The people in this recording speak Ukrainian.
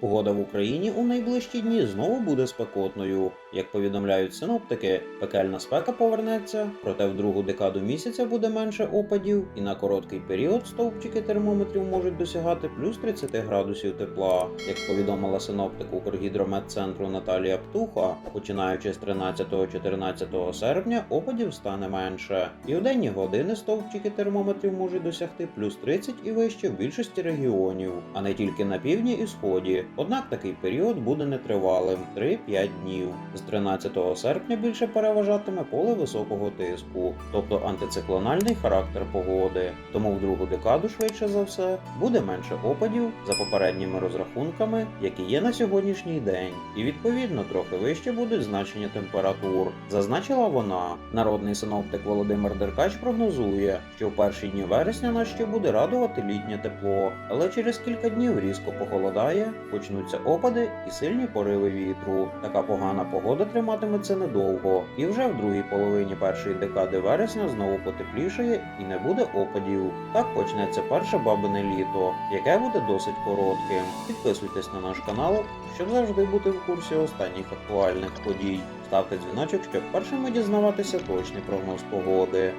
Погода в Україні у найближчі дні знову буде спекотною. Як повідомляють синоптики, пекельна спека повернеться, проте в другу декаду місяця буде менше опадів, і на короткий період стовпчики термометрів можуть досягати плюс 30 градусів тепла. Як повідомила синоптик Укргідрометцентру Наталія Птуха, починаючи з 13-14 серпня опадів стане менше, і у денні години стовпчики термометрів можуть досягти плюс 30 і вище в більшості регіонів, а не тільки на півдні і сході. Однак такий період буде нетривалим 3-5 днів. З 13 серпня більше переважатиме поле високого тиску, тобто антициклональний характер погоди. Тому в другу декаду, швидше за все, буде менше опадів за попередніми розрахунками, які є на сьогоднішній день, і відповідно трохи вище будуть значення температур. Зазначила вона. Народний синоптик Володимир Деркач прогнозує, що в перші дні вересня нас ще буде радувати літнє тепло, але через кілька днів різко похолодає, почнуться опади і сильні пориви вітру. Така погана погода триматиметься недовго, і вже в другій половині першої декади вересня знову потеплішає і не буде опадів. Так почнеться перше бабине літо, яке буде досить коротким. Підписуйтесь на наш канал, щоб завжди бути в курсі останніх актуальних подій. Ставте дзвіночок, щоб першими дізнаватися точний прогноз погоди.